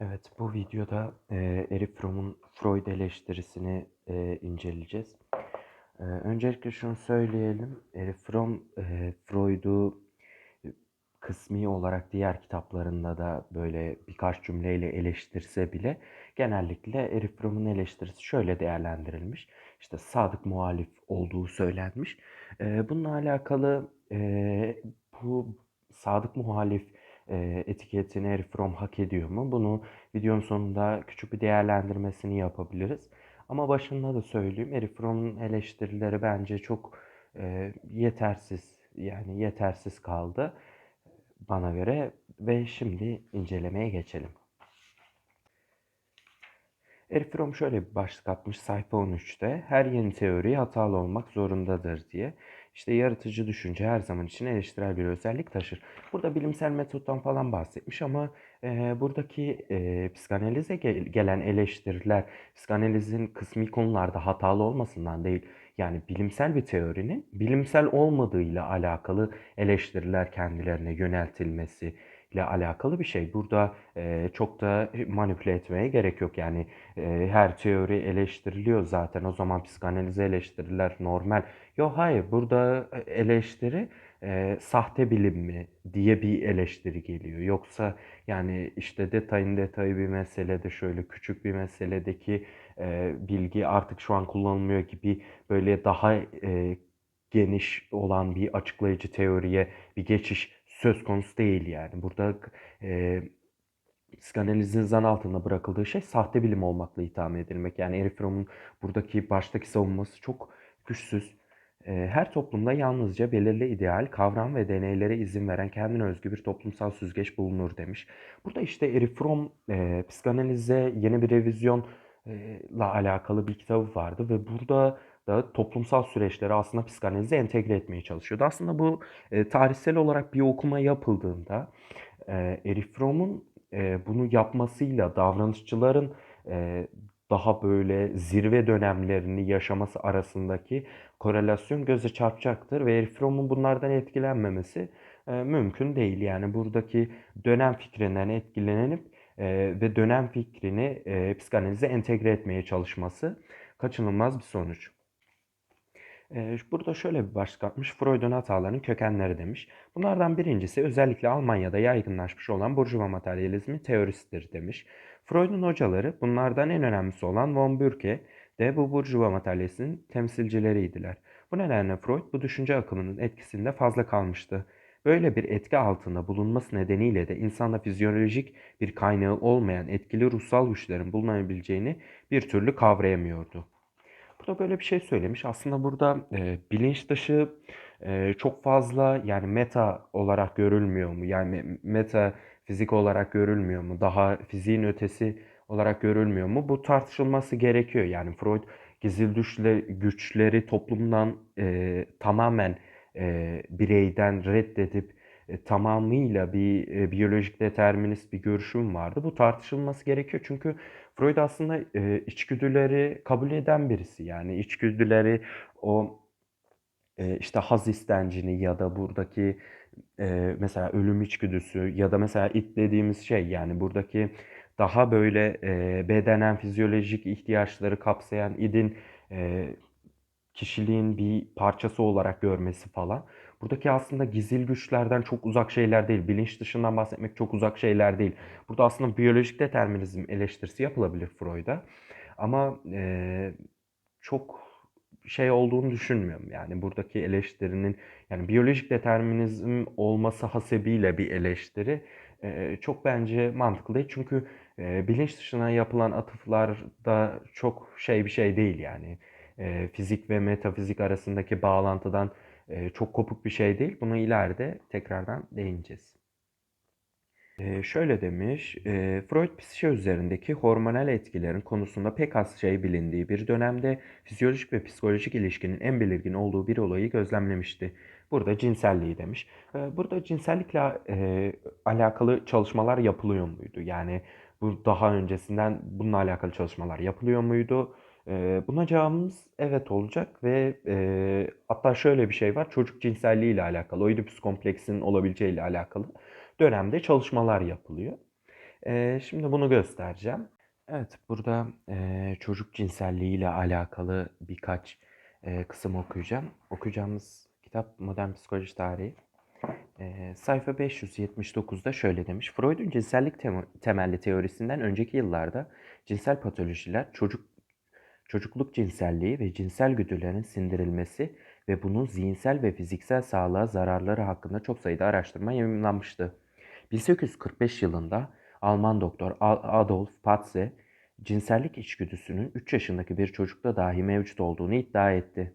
Evet, bu videoda eee Erich Fromm'un Freud eleştirisini eee, inceleyeceğiz. Eee, öncelikle şunu söyleyelim. Erich Fromm eee, Freud'u e, kısmi olarak diğer kitaplarında da böyle birkaç cümleyle eleştirse bile genellikle Erich Fromm'un eleştirisi şöyle değerlendirilmiş. İşte sadık muhalif olduğu söylenmiş. Eee, bununla alakalı eee, bu sadık muhalif eee, etiketini Erich Fromm hak ediyor mu? Bunu videonun sonunda küçük bir değerlendirmesini yapabiliriz. Ama başında da söyleyeyim, Erich Fromm'un eleştirileri bence çok eee, yetersiz, yani yetersiz kaldı bana göre ve şimdi incelemeye geçelim. Erich Fromm şöyle bir başlık atmış sayfa 13'te. Her yeni teori hatalı olmak zorundadır diye. İşte yaratıcı düşünce her zaman için eleştirel bir özellik taşır. Burada bilimsel metottan falan bahsetmiş ama e, buradaki e, psikanalize gel- gelen eleştiriler psikanalizin kısmi konularda hatalı olmasından değil. Yani bilimsel bir teorinin bilimsel olmadığıyla alakalı eleştiriler kendilerine yöneltilmesi ile alakalı bir şey. Burada e, çok da manipüle etmeye gerek yok. Yani e, her teori eleştiriliyor zaten. O zaman psikanalize eleştiriler normal. Yok hayır burada eleştiri e, sahte bilim mi diye bir eleştiri geliyor. Yoksa yani işte detayın detayı bir meselede şöyle küçük bir meseledeki e, bilgi artık şu an kullanılmıyor gibi böyle daha e, geniş olan bir açıklayıcı teoriye bir geçiş söz konusu değil yani. Burada e, psikanalizin zan altında bırakıldığı şey sahte bilim olmakla itham edilmek. Yani Erich Fromm'un buradaki baştaki savunması çok güçsüz. E, her toplumda yalnızca belirli ideal, kavram ve deneylere izin veren kendine özgü bir toplumsal süzgeç bulunur demiş. Burada işte Erich Fromm e, psikanalize yeni bir revizyon e, la alakalı bir kitabı vardı ve burada da toplumsal süreçleri aslında psikanalize entegre etmeye çalışıyordu. Aslında bu e, tarihsel olarak bir okuma yapıldığında e, Erich Fromm'un e, bunu yapmasıyla davranışçıların e, daha böyle zirve dönemlerini yaşaması arasındaki korelasyon göze çarpacaktır ve Erich Fromm'un bunlardan etkilenmemesi e, mümkün değil. Yani buradaki dönem fikrinden etkilenip e, ve dönem fikrini e, psikanalize entegre etmeye çalışması kaçınılmaz bir sonuç. Burada şöyle bir başlık atmış. Freud'un hatalarının kökenleri demiş. Bunlardan birincisi özellikle Almanya'da yaygınlaşmış olan Burjuva materyalizmi teorisidir demiş. Freud'un hocaları bunlardan en önemlisi olan von Bürke de bu Burjuva materyalizmin temsilcileriydiler. Bu nedenle Freud bu düşünce akımının etkisinde fazla kalmıştı. Böyle bir etki altında bulunması nedeniyle de insanda fizyolojik bir kaynağı olmayan etkili ruhsal güçlerin bulunabileceğini bir türlü kavrayamıyordu. Burada böyle bir şey söylemiş. Aslında burada e, bilinç dışı e, çok fazla yani meta olarak görülmüyor mu? Yani meta fizik olarak görülmüyor mu? Daha fiziğin ötesi olarak görülmüyor mu? Bu tartışılması gerekiyor. Yani Freud gizil düşle, güçleri toplumdan e, tamamen e, bireyden reddedip e, tamamıyla bir e, biyolojik determinist bir görüşüm vardı. Bu tartışılması gerekiyor çünkü Freud aslında e, içgüdüleri kabul eden birisi. Yani içgüdüleri o e, işte haz istencini ya da buradaki e, mesela ölüm içgüdüsü ya da mesela it dediğimiz şey yani buradaki daha böyle e, bedenen fizyolojik ihtiyaçları kapsayan idin e, kişiliğin bir parçası olarak görmesi falan. Buradaki aslında gizil güçlerden çok uzak şeyler değil. Bilinç dışından bahsetmek çok uzak şeyler değil. Burada aslında biyolojik determinizm eleştirisi yapılabilir Freud'a. Ama e, çok şey olduğunu düşünmüyorum. Yani buradaki eleştirinin yani biyolojik determinizm olması hasebiyle bir eleştiri e, çok bence mantıklı değil. Çünkü e, bilinç dışına yapılan atıflar da çok şey bir şey değil yani. E, fizik ve metafizik arasındaki bağlantıdan e, çok kopuk bir şey değil. Bunu ileride tekrardan değineceğiz. Ee, şöyle demiş, e, Freud psişe üzerindeki hormonal etkilerin konusunda pek az şey bilindiği bir dönemde fizyolojik ve psikolojik ilişkinin en belirgin olduğu bir olayı gözlemlemişti. Burada cinselliği demiş. Ee, burada cinsellikle e, alakalı çalışmalar yapılıyor muydu? Yani bu daha öncesinden bununla alakalı çalışmalar yapılıyor muydu? Ee, buna cevabımız evet olacak ve e, hatta şöyle bir şey var. Çocuk cinselliği ile alakalı, Oedipus kompleksinin olabileceği ile alakalı dönemde çalışmalar yapılıyor. Eee, şimdi bunu göstereceğim. Evet, burada eee, çocuk cinselliği ile alakalı birkaç eee, kısım okuyacağım. Okuyacağımız kitap Modern Psikoloji Tarihi. Eee, sayfa 579'da şöyle demiş. Freud'un cinsellik tem- temelli teorisinden önceki yıllarda cinsel patolojiler, çocuk çocukluk cinselliği ve cinsel güdülerin sindirilmesi ve bunun zihinsel ve fiziksel sağlığa zararları hakkında çok sayıda araştırma yayınlanmıştı. 1845 yılında Alman doktor Adolf Patze, cinsellik içgüdüsünün 3 yaşındaki bir çocukta dahi mevcut olduğunu iddia etti.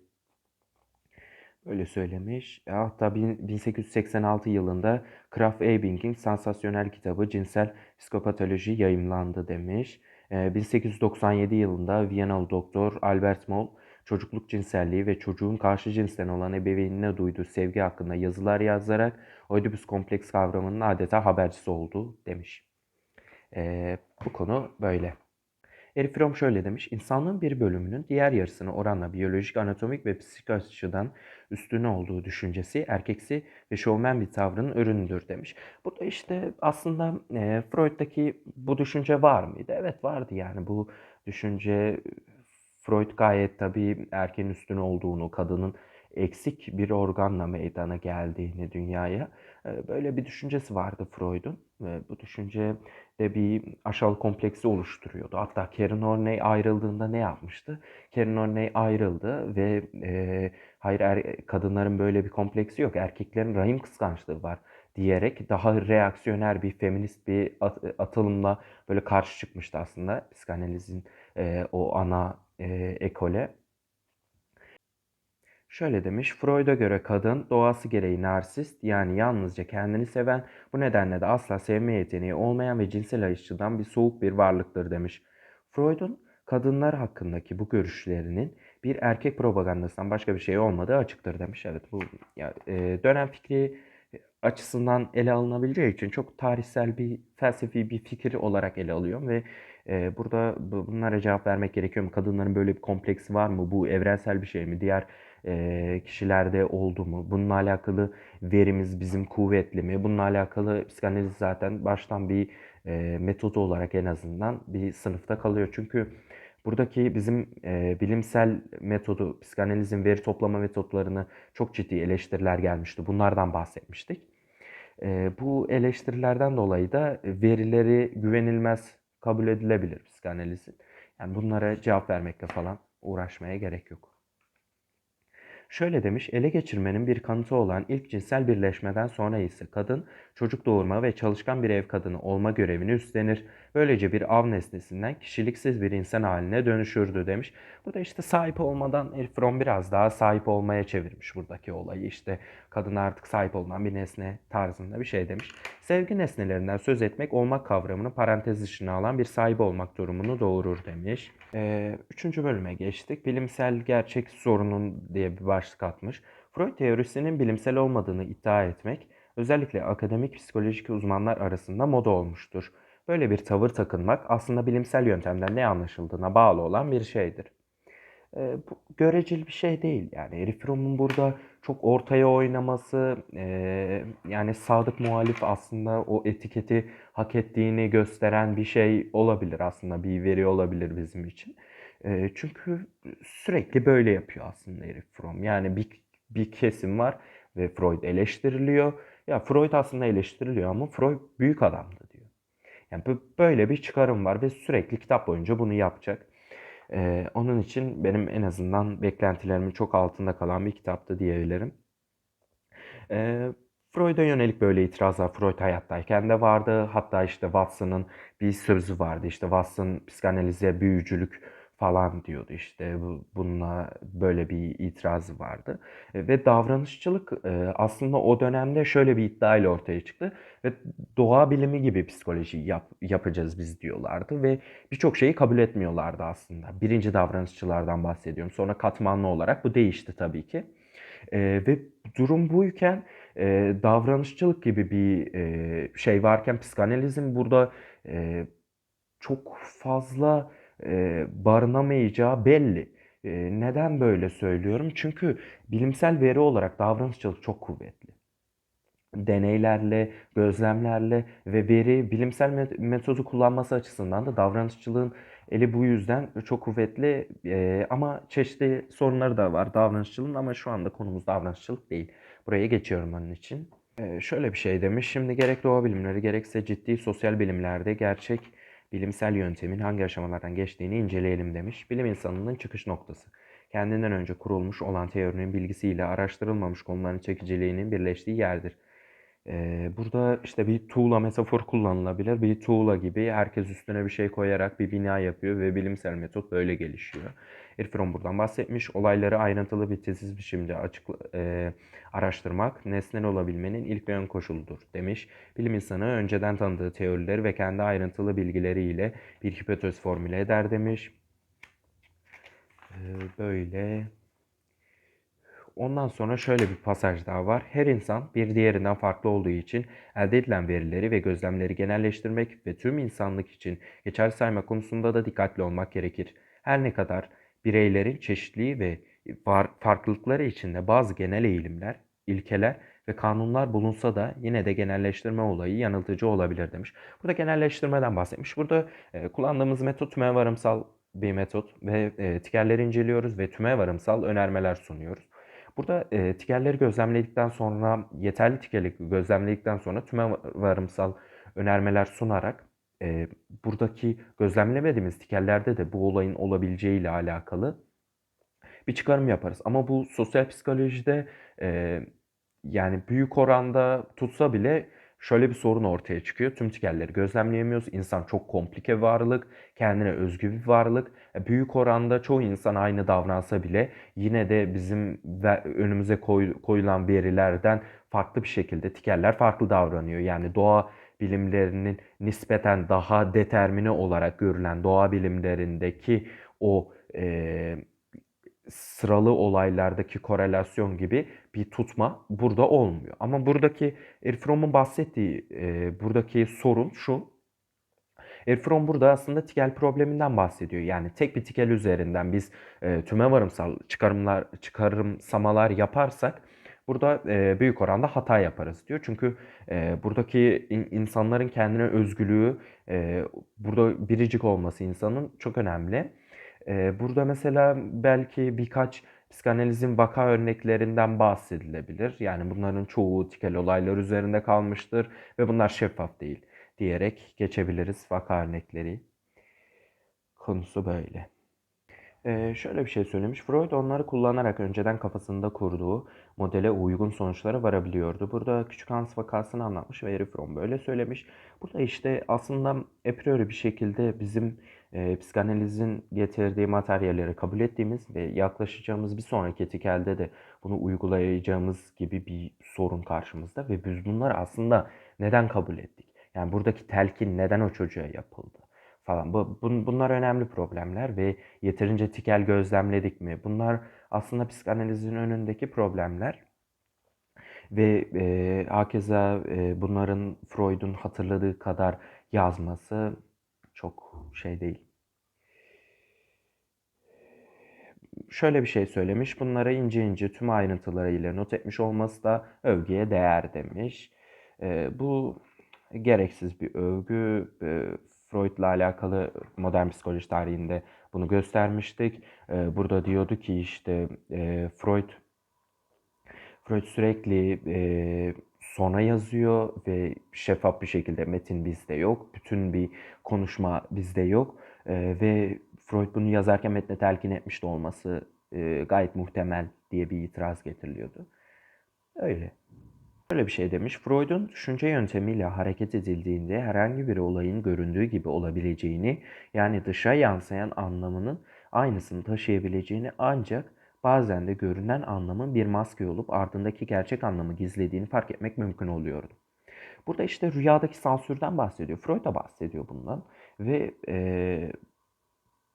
Böyle söylemiş. Hatta 1886 yılında Kraf Ebing'in sansasyonel kitabı Cinsel Psikopatoloji yayımlandı demiş. 1897 yılında Viyanalı doktor Albert Moll, çocukluk cinselliği ve çocuğun karşı cinsten olan ebeveynine duyduğu sevgi hakkında yazılar yazarak Oedipus kompleks kavramının adeta habercisi oldu demiş. Ee, bu konu böyle. Eric Fromm şöyle demiş. İnsanlığın bir bölümünün diğer yarısını oranla biyolojik, anatomik ve psikik açıdan üstüne olduğu düşüncesi erkeksi ve şovmen bir tavrın ürünüdür demiş. Bu da işte aslında e, Freud'daki bu düşünce var mıydı? Evet vardı yani bu düşünce Freud gayet tabii erkeğin üstüne olduğunu, kadının eksik bir organla meydana geldiğini dünyaya böyle bir düşüncesi vardı Freud'un. Bu düşünce de bir aşağılık kompleksi oluşturuyordu. Hatta Karen Horney ayrıldığında ne yapmıştı? Karen Horney ayrıldı ve e, hayır er, kadınların böyle bir kompleksi yok. Erkeklerin rahim kıskançlığı var diyerek daha reaksiyoner bir feminist bir at, atılımla böyle karşı çıkmıştı aslında psikanalizin e, o ana e, ekole. Şöyle demiş, Freud'a göre kadın doğası gereği narsist yani yalnızca kendini seven, bu nedenle de asla sevme yeteneği olmayan ve cinsel ayışçıdan bir soğuk bir varlıktır demiş. Freud'un kadınlar hakkındaki bu görüşlerinin bir erkek propagandasından başka bir şey olmadığı açıktır demiş. Evet bu ya, e, dönem fikri açısından ele alınabileceği için çok tarihsel bir felsefi bir fikir olarak ele alıyorum ve e, burada bunlara cevap vermek gerekiyor mu? Kadınların böyle bir kompleksi var mı? Bu evrensel bir şey mi? Diğer kişilerde oldu mu? Bununla alakalı verimiz bizim kuvvetli mi? Bununla alakalı psikanaliz zaten baştan bir e, metodu olarak en azından bir sınıfta kalıyor. Çünkü buradaki bizim bilimsel metodu, psikanalizin veri toplama metotlarını çok ciddi eleştiriler gelmişti. Bunlardan bahsetmiştik. Bu eleştirilerden dolayı da verileri güvenilmez kabul edilebilir psikanalizin. Yani bunlara cevap vermekle falan uğraşmaya gerek yok. Şöyle demiş, ele geçirmenin bir kanıtı olan ilk cinsel birleşmeden sonra ise kadın çocuk doğurma ve çalışkan bir ev kadını olma görevini üstlenir. Böylece bir av nesnesinden kişiliksiz bir insan haline dönüşürdü demiş. Burada işte sahip olmadan Elfron biraz daha sahip olmaya çevirmiş buradaki olayı. İşte kadın artık sahip olunan bir nesne tarzında bir şey demiş. Sevgi nesnelerinden söz etmek olmak kavramını parantez dışına alan bir sahibi olmak durumunu doğurur demiş. Ee, üçüncü bölüme geçtik. Bilimsel gerçek sorunun diye bir başlık atmış. Freud teorisinin bilimsel olmadığını iddia etmek özellikle akademik psikolojik uzmanlar arasında moda olmuştur. Böyle bir tavır takınmak aslında bilimsel yöntemden ne anlaşıldığına bağlı olan bir şeydir. E, bu göreceli bir şey değil. Yani Herif Rome'un burada çok ortaya oynaması, e, yani sadık muhalif aslında o etiketi hak ettiğini gösteren bir şey olabilir aslında, bir veri olabilir bizim için. E, çünkü sürekli böyle yapıyor aslında Herif Fromm. Yani bir, bir kesim var ve Freud eleştiriliyor. Ya Freud aslında eleştiriliyor ama Freud büyük adamdı diyor. Yani böyle bir çıkarım var ve sürekli kitap boyunca bunu yapacak. Ee, onun için benim en azından beklentilerimin çok altında kalan bir kitaptı diyebilirim. Ee, Freud'a yönelik böyle itirazlar Freud hayattayken de vardı. Hatta işte Watson'ın bir sözü vardı. İşte Watson psikanalize büyücülük falan diyordu işte bununla böyle bir itirazı vardı. E, ve davranışçılık e, aslında o dönemde şöyle bir iddia ile ortaya çıktı ve doğa bilimi gibi psikoloji yap, yapacağız biz diyorlardı ve birçok şeyi kabul etmiyorlardı aslında. Birinci davranışçılardan bahsediyorum. Sonra katmanlı olarak bu değişti tabii ki. E, ve durum buyken e, davranışçılık gibi bir şey varken psikanalizm burada çok fazla e, barınamayacağı belli. E, neden böyle söylüyorum? Çünkü bilimsel veri olarak davranışçılık çok kuvvetli. deneylerle, gözlemlerle ve veri, bilimsel metodu kullanması açısından da davranışçılığın eli bu yüzden çok kuvvetli e, ama çeşitli sorunları da var davranışçılığın ama şu anda konumuz davranışçılık değil. Buraya geçiyorum onun için. E, şöyle bir şey demiş. Şimdi gerek doğa bilimleri gerekse ciddi sosyal bilimlerde gerçek bilimsel yöntemin hangi aşamalardan geçtiğini inceleyelim demiş. Bilim insanının çıkış noktası. Kendinden önce kurulmuş olan teorinin bilgisiyle araştırılmamış konuların çekiciliğinin birleştiği yerdir. Burada işte bir tuğla metafor kullanılabilir. Bir tuğla gibi herkes üstüne bir şey koyarak bir bina yapıyor ve bilimsel metot böyle gelişiyor. Erfron buradan bahsetmiş. Olayları ayrıntılı bir tesis biçimde açık e, araştırmak nesnel olabilmenin ilk ve ön koşuludur demiş. Bilim insanı önceden tanıdığı teorileri ve kendi ayrıntılı bilgileriyle bir hipotez formüle eder demiş. Ee, böyle Ondan sonra şöyle bir pasaj daha var. Her insan bir diğerinden farklı olduğu için elde edilen verileri ve gözlemleri genelleştirmek ve tüm insanlık için geçerli sayma konusunda da dikkatli olmak gerekir. Her ne kadar bireylerin çeşitliliği ve farklılıkları içinde bazı genel eğilimler, ilkeler ve kanunlar bulunsa da yine de genelleştirme olayı yanıltıcı olabilir demiş. Burada genelleştirmeden bahsetmiş. Burada e, kullandığımız metot tüme varımsal bir metot ve e, tikerleri inceliyoruz ve tüme varımsal önermeler sunuyoruz. Burada e, tikerleri gözlemledikten sonra, yeterli tikerlik gözlemledikten sonra tüme varımsal önermeler sunarak e, buradaki gözlemlemediğimiz tikerlerde de bu olayın olabileceği ile alakalı bir çıkarım yaparız. Ama bu sosyal psikolojide e, yani büyük oranda tutsa bile şöyle bir sorun ortaya çıkıyor. Tüm tikelleri gözlemleyemiyoruz. İnsan çok komplike varlık, kendine özgü bir varlık. E, büyük oranda çoğu insan aynı davransa bile yine de bizim önümüze koyulan verilerden farklı bir şekilde tikerler farklı davranıyor. Yani doğa bilimlerinin nispeten daha determine olarak görülen doğa bilimlerindeki o e, sıralı olaylardaki korelasyon gibi bir tutma burada olmuyor. Ama buradaki Erfrom'un bahsettiği e, buradaki sorun şu. Erfrom burada aslında tikel probleminden bahsediyor. Yani tek bir tikel üzerinden biz e, tüme varımsal çıkarımlar çıkarımsamalar yaparsak burada e, büyük oranda hata yaparız diyor. Çünkü e, buradaki in, insanların kendine özgürlüğü, e, burada biricik olması insanın çok önemli. Ee, burada mesela belki birkaç psikanalizin vaka örneklerinden bahsedilebilir. Yani bunların çoğu tikel olaylar üzerinde kalmıştır ve bunlar şeffaf değil diyerek geçebiliriz vaka örnekleri. Konusu böyle. Ee, şöyle bir şey söylemiş. Freud onları kullanarak önceden kafasında kurduğu modele uygun sonuçlara varabiliyordu. Burada küçük Hans vakasını anlatmış ve Erich Fromm böyle söylemiş. Burada işte aslında a priori bir şekilde bizim e, psikanalizin getirdiği materyalleri kabul ettiğimiz ve yaklaşacağımız bir sonraki etikelde de bunu uygulayacağımız gibi bir sorun karşımızda ve biz bunları aslında neden kabul ettik? Yani buradaki telkin neden o çocuğa yapıldı? falan. Bu, bun, bunlar önemli problemler ve yeterince tikel gözlemledik mi? Bunlar aslında psikanalizin önündeki problemler. Ve e, hakeza e, bunların Freud'un hatırladığı kadar yazması çok şey değil. Şöyle bir şey söylemiş. Bunlara ince ince tüm ayrıntılarıyla not etmiş olması da övgüye değer demiş. E, bu gereksiz bir övgü. E, Freud'la alakalı modern psikoloji tarihinde bunu göstermiştik. E, burada diyordu ki işte e, Freud Freud sürekli e, sona yazıyor ve şeffaf bir şekilde metin bizde yok. Bütün bir konuşma bizde yok. E, ve Freud bunu yazarken metne telkin etmiş de olması e, gayet muhtemel diye bir itiraz getiriliyordu. Öyle. Böyle bir şey demiş. Freud'un düşünce yöntemiyle hareket edildiğinde herhangi bir olayın göründüğü gibi olabileceğini, yani dışa yansıyan anlamının aynısını taşıyabileceğini ancak bazen de görünen anlamın bir maske olup ardındaki gerçek anlamı gizlediğini fark etmek mümkün oluyordu. Burada işte rüyadaki sansürden bahsediyor. Freud da bahsediyor bundan. Ve e,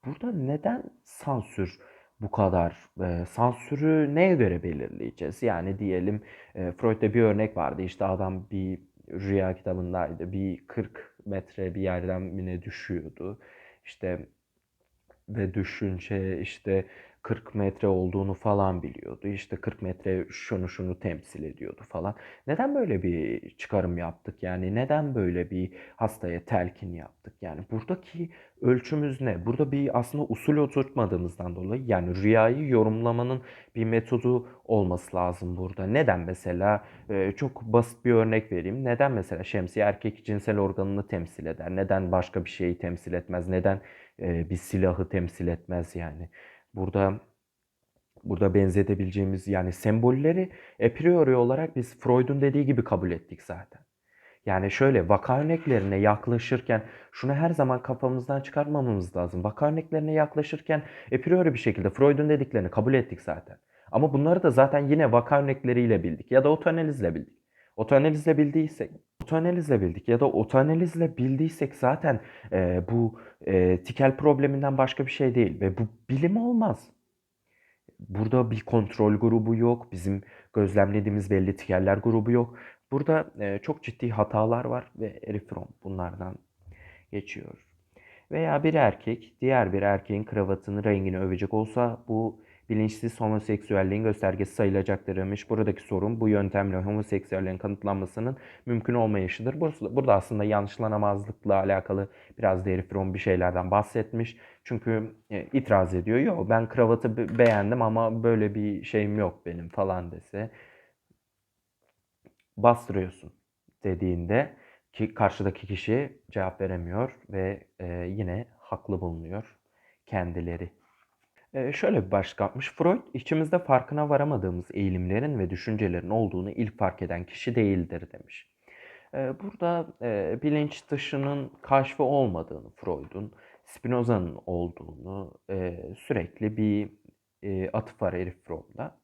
burada neden sansür bu kadar? E, sansürü neye göre belirleyeceğiz? Yani diyelim e, Freud'da bir örnek vardı. İşte adam bir rüya kitabındaydı. Bir 40 metre bir yerden yine düşüyordu. İşte ve düşünce işte 40 metre olduğunu falan biliyordu. İşte 40 metre şunu şunu temsil ediyordu falan. Neden böyle bir çıkarım yaptık? Yani neden böyle bir hastaya telkin yaptık? Yani buradaki ölçümüz ne? Burada bir aslında usul oturtmadığımızdan dolayı yani rüyayı yorumlamanın bir metodu olması lazım burada. Neden mesela e, çok basit bir örnek vereyim. Neden mesela şemsiye erkek cinsel organını temsil eder? Neden başka bir şeyi temsil etmez? Neden e, bir silahı temsil etmez yani? Burada burada benzetebileceğimiz yani sembolleri a priori olarak biz Freud'un dediği gibi kabul ettik zaten. Yani şöyle vaka örneklerine yaklaşırken şunu her zaman kafamızdan çıkarmamamız lazım. Vaka örneklerine yaklaşırken a priori bir şekilde Freud'un dediklerini kabul ettik zaten. Ama bunları da zaten yine vaka örnekleriyle bildik ya da otoanalizle bildik. Otoanalizle bildiysek, otoanalizle bildik ya da otoanalizle bildiysek zaten e, bu e, tikel probleminden başka bir şey değil ve bu bilim olmaz. Burada bir kontrol grubu yok, bizim gözlemlediğimiz belli tikeller grubu yok. Burada e, çok ciddi hatalar var ve erifrom bunlardan geçiyor. Veya bir erkek diğer bir erkeğin kravatını rengini övecek olsa bu bilinçsiz homoseksüelliğin göstergesi sayılacaktır demiş. Buradaki sorun bu yöntemle homoseksüelliğin kanıtlanmasının mümkün olmayışıdır. Burada aslında yanlışlanamazlıkla alakalı biraz da Erifron bir şeylerden bahsetmiş. Çünkü e, itiraz ediyor. Yok ben kravatı beğendim ama böyle bir şeyim yok benim falan dese bastırıyorsun dediğinde ki karşıdaki kişi cevap veremiyor ve e, yine haklı bulunuyor kendileri. E, şöyle bir başlık atmış. Freud içimizde farkına varamadığımız eğilimlerin ve düşüncelerin olduğunu ilk fark eden kişi değildir demiş. E, burada e, bilinç dışının kaşfi olmadığını Freud'un, Spinoza'nın olduğunu e, sürekli bir e, atıf var Erich Fromm'da.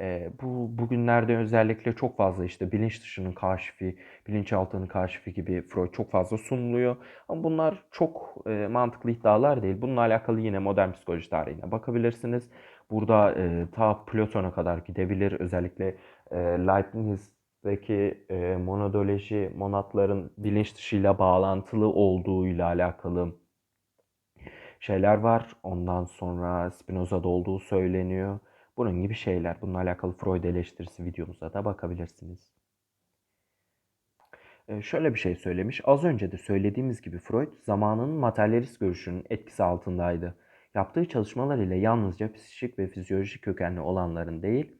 E, bu bugünlerde özellikle çok fazla işte bilinç dışının kaşfi, bilinçaltının kaşfi gibi Freud çok fazla sunuluyor. Ama bunlar çok e, mantıklı iddialar değil. Bununla alakalı yine modern psikoloji tarihine bakabilirsiniz. Burada e, ta Platon'a kadar gidebilir. Özellikle e, Leibniz'deki e, monodoloji, monatların bilinç dışıyla bağlantılı olduğuyla alakalı şeyler var. Ondan sonra Spinoza'da olduğu söyleniyor. Bunun gibi şeyler. Bununla alakalı Freud eleştirisi videomuza da bakabilirsiniz. Ee, şöyle bir şey söylemiş. Az önce de söylediğimiz gibi Freud zamanının materyalist görüşünün etkisi altındaydı. Yaptığı çalışmalar ile yalnızca psikik ve fizyolojik kökenli olanların değil,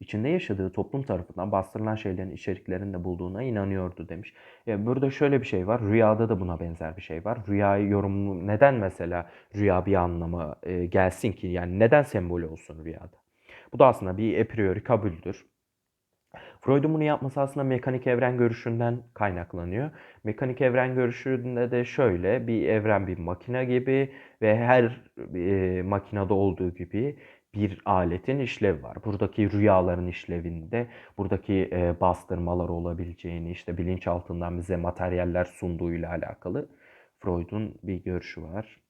içinde yaşadığı toplum tarafından bastırılan şeylerin içeriklerinde bulduğuna inanıyordu demiş. Yani burada şöyle bir şey var. Rüyada da buna benzer bir şey var. Rüyayı yorumu neden mesela rüya bir anlama e, gelsin ki? Yani neden sembol olsun rüyada? Bu da aslında bir a priori kabuldür. Freud'un bunu yapması aslında mekanik evren görüşünden kaynaklanıyor. Mekanik evren görüşünde de şöyle bir evren bir makine gibi ve her e, makinede olduğu gibi bir aletin işlevi var. Buradaki rüyaların işlevinde, buradaki e, bastırmalar olabileceğini, işte bilinç altından bize materyaller sunduğuyla alakalı Freud'un bir görüşü var.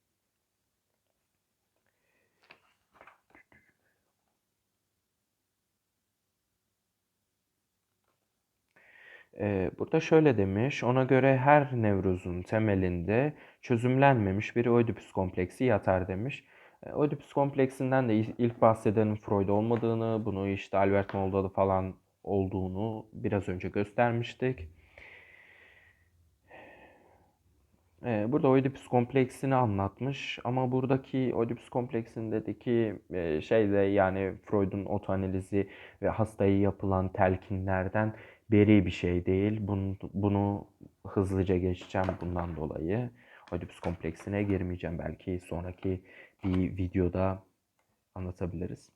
Burada şöyle demiş, ona göre her nevrozun temelinde çözümlenmemiş bir Oedipus kompleksi yatar demiş. Oedipus kompleksinden de ilk bahsedenin Freud olmadığını, bunu işte Albert Molda'da falan olduğunu biraz önce göstermiştik. Burada Oedipus kompleksini anlatmış ama buradaki Oedipus kompleksindeki şey de yani Freud'un otoanalizi ve hastaya yapılan telkinlerden beri bir şey değil. Bunu, bunu hızlıca geçeceğim bundan dolayı. Oedipus kompleksine girmeyeceğim. Belki sonraki bir videoda anlatabiliriz.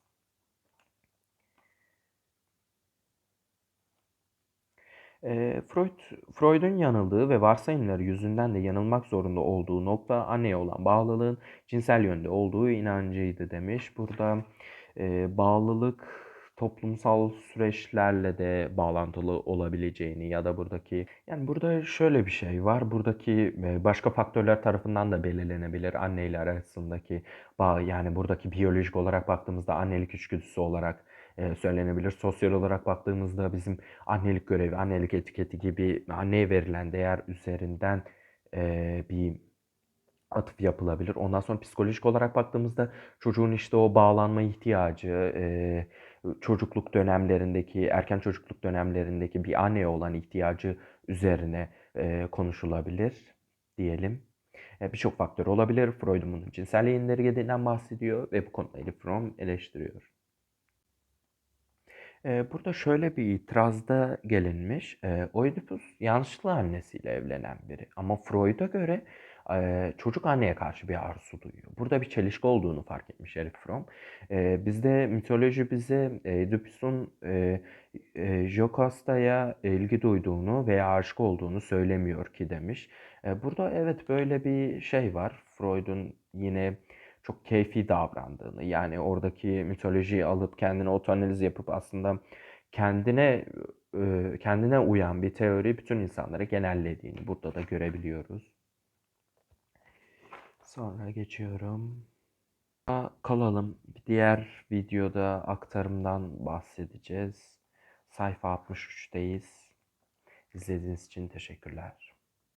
E, Freud, Freud'un yanıldığı ve varsayımları yüzünden de yanılmak zorunda olduğu nokta anneye olan bağlılığın cinsel yönde olduğu inancıydı demiş. Burada e, bağlılık toplumsal süreçlerle de bağlantılı olabileceğini ya da buradaki yani burada şöyle bir şey var. Buradaki e, başka faktörler tarafından da belirlenebilir anne ile arasındaki bağ yani buradaki biyolojik olarak baktığımızda annelik içgüdüsü olarak e, söylenebilir. Sosyal olarak baktığımızda bizim annelik görevi, annelik etiketi gibi anneye verilen değer üzerinden e, bir atıf yapılabilir. Ondan sonra psikolojik olarak baktığımızda çocuğun işte o bağlanma ihtiyacı, çocukluk dönemlerindeki, erken çocukluk dönemlerindeki bir anneye olan ihtiyacı üzerine eee, konuşulabilir diyelim. E, Birçok faktör olabilir. Freud'un bunun cinselliğe indirgediğinden bahsediyor ve bu konuda Elif Fromm eleştiriyor. Ee, Burada şöyle bir itirazda gelinmiş. Ee, Oedipus yanlışlıkla annesiyle evlenen biri. Ama Freud'a göre çocuk anneye karşı bir arzu duyuyor. Burada bir çelişki olduğunu fark etmiş Erich Fromm. Bizde mitoloji bize e, e, Jocasta'ya ilgi duyduğunu veya aşık olduğunu söylemiyor ki demiş. Burada evet böyle bir şey var. Freud'un yine çok keyfi davrandığını yani oradaki mitolojiyi alıp kendine otoanaliz yapıp aslında kendine kendine uyan bir teori bütün insanlara genellediğini burada da görebiliyoruz. Sonra geçiyorum. Kalalım. Bir diğer videoda aktarımdan bahsedeceğiz. Sayfa 63'teyiz. İzlediğiniz için teşekkürler.